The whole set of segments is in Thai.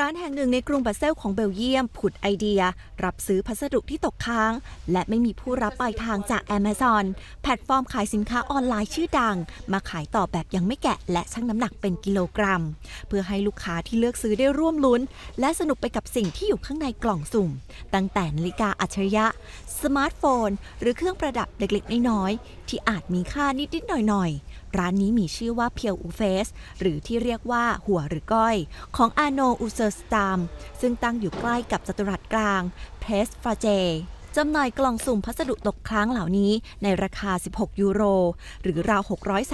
ร้านแห่งหนึ่งในกรุงบรัสเซลของเบลเยียมผุดไอเดีย รับซื้อพัสดุที่ตกค้าง และไม่มีผู้รับปลายทางจาก Amazon แพลตฟอร์มขายสินค้าออนไลน์ชื่อดัง มาขายต่อแบบยังไม่แกะและชั่งน้ำหนักเป็นกิโลกรัม เพื่อให้ลูกค้าที่เลือกซื้อได้ร่วมลุ้น และสนุกไปกับสิ่งที่อยู่ข้างในกล่องสุ่ม ตั้งแต่นาฬิกาอัจฉริยะ สมาร์ทโฟน หรือเครื่องประดับเล็กๆน้อยๆที่อาจมีค่านิดๆหน่อยๆ ร้านนี้มีชื่อว่าเพียวอูเฟสหรือที่เรียกว่าหัวหรือก้อย ของอาโนอูเซอร์สตาม ซึ่งตั้งอยู่ใกล้กับจัตุรัสกลางเพสฟาเจจำหน่ายกล่องสุ่มพัสดุตกค้างเหล่านี้ในราคา 16 ยูโร หรือราว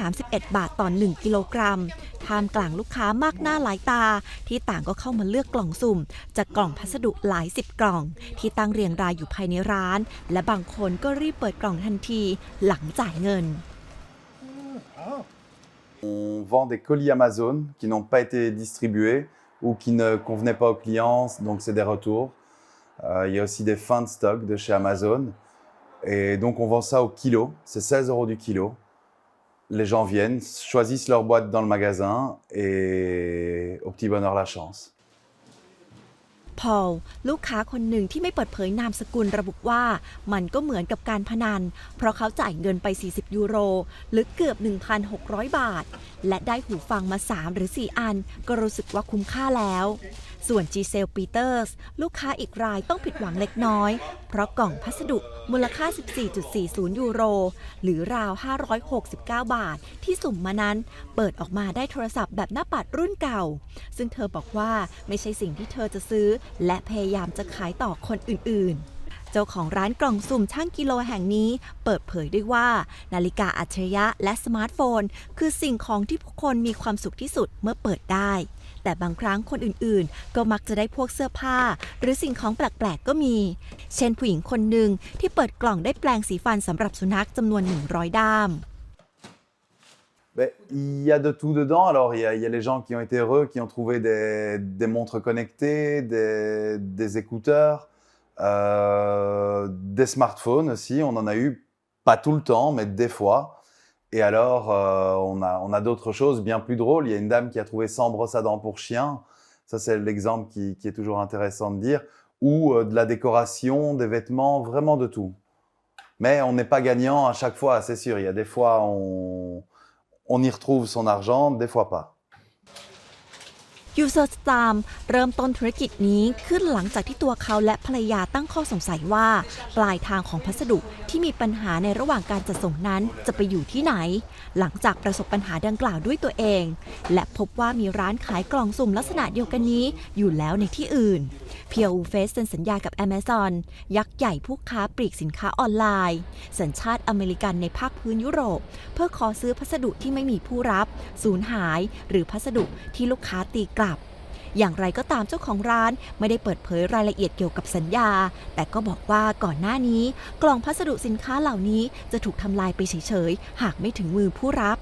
631 บาทต่อ 1 กิโลกรัม ท่ามกลางลูกค้ามากหน้าหลายตา ที่ต่างก็เข้ามาเลือกกล่องสุ่ม จากกล่องพัสดุหลายสิบกล่อง ที่ตั้งเรียงรายอยู่ภายในร้าน และบางคนก็รีบเปิดกล่องทันทีหลังจ่ายเงิน On vend des colis Amazon qui n'ont pas été distribués ou qui ne convenaient pas aux clients, donc c'est des retours. Euh, il y a aussi des fins de stock de chez Amazon. Et donc on vend ça au kilo, c'est 16 euros du kilo. Les gens viennent, choisissent leur boîte dans le magasin et au petit bonheur la chance. พอล ลูกค้าคนหนึ่งที่ไม่เปิดเผยนามสกุลระบุว่า มันก็เหมือนกับการพนัน เพราะเขาจ่ายเงินไป 40 ยูโร หรือเกือบ 1,600 บาท และได้หูฟังมา 3 หรือ 4 อัน ก็รู้สึกว่าคุ้มค่าแล้ว ส่วนจีเซลปีเตอร์ส ลูกค้าอีกรายต้องผิดหวังเล็กน้อย เพราะกล่องพัสดุมูลค่า 14.40 ยูโร หรือราว 569 บาท ที่สุ่มมานั้น เปิดออกมาได้โทรศัพท์แบบหน้าปัดรุ่นเก่า ซึ่งเธอบอกว่าไม่ใช่สิ่งที่เธอจะซื้อและพยายามจะขายต่อคนอื่นๆ เจ้าของร้านกล่องสุ่มช่างกิโลแห่งนี้เปิดเผยด้วยว่า นาฬิกาอัจฉริยะและสมาร์ทโฟน คือสิ่งของที่ผู้คนมีความสุขที่สุดเมื่อเปิดได้ แต่บางครั้งคนอื่นๆ ก็มักจะได้พวกเสื้อผ้า หรือสิ่งของแปลกๆก็มี เช่นผู้หญิงคนหนึ่งที่เปิดกล่องได้แปลงสีฟันสำหรับสุนัขจำนวน 100 ด้าม Ben, il y a de tout dedans. Alors, il y a, les gens qui ont été heureux, qui ont trouvé des, montres connectées, des, écouteurs, euh, des smartphones aussi. On en a eu, pas tout le temps, mais des fois. Et alors, euh, on a, on a d'autres choses bien plus drôles. Il y a une dame qui a trouvé 100 brosses à dents pour chien. Ça, c'est l'exemple qui, qui est toujours intéressant de dire. Ou euh, de la décoration, des vêtements, vraiment de tout. Mais on n'est pas gagnant à chaque fois, c'est sûr. Il y a des fois, on, on y retrouve son argent, des fois pas. ยูเซอร์สตามเริ่มต้นธุรกิจนี้ขึ้นหลังจากที่ตัวเขาและภรรยาตั้งข้อสงสัยว่า ปลายทางของพัสดุที่มีปัญหาในระหว่างการจัดส่งนั้นจะไปอยู่ที่ไหน หลังจากประสบปัญหาดังกล่าวด้วยตัวเอง และพบว่ามีร้านขายกล่องสุ่มลักษณะเดียวกันนี้อยู่แล้วในที่อื่นเพียวูเฟสเซ็นสัญญากับ Amazon ยักษ์ใหญ่ผู้ค้าปลีกสินค้าออนไลน์ สัญชาติอเมริกันในภาคพื้นยุโรป เพื่อขอซื้อพัสดุที่ไม่มีผู้รับ สูญหาย หรือพัสดุที่ลูกค้าตีกลับบ อย่างไรก็ตามเจ้าของร้านไม่ได้เปิดเผยรายละเอียดเกี่ยวกับสัญญา แต่ก็บอกว่าก่อนหน้านี้ กล่องพัสดุสินค้าเหล่านี้จะถูกทำลายไปเฉยๆ หากไม่ถึงมือผู้รับ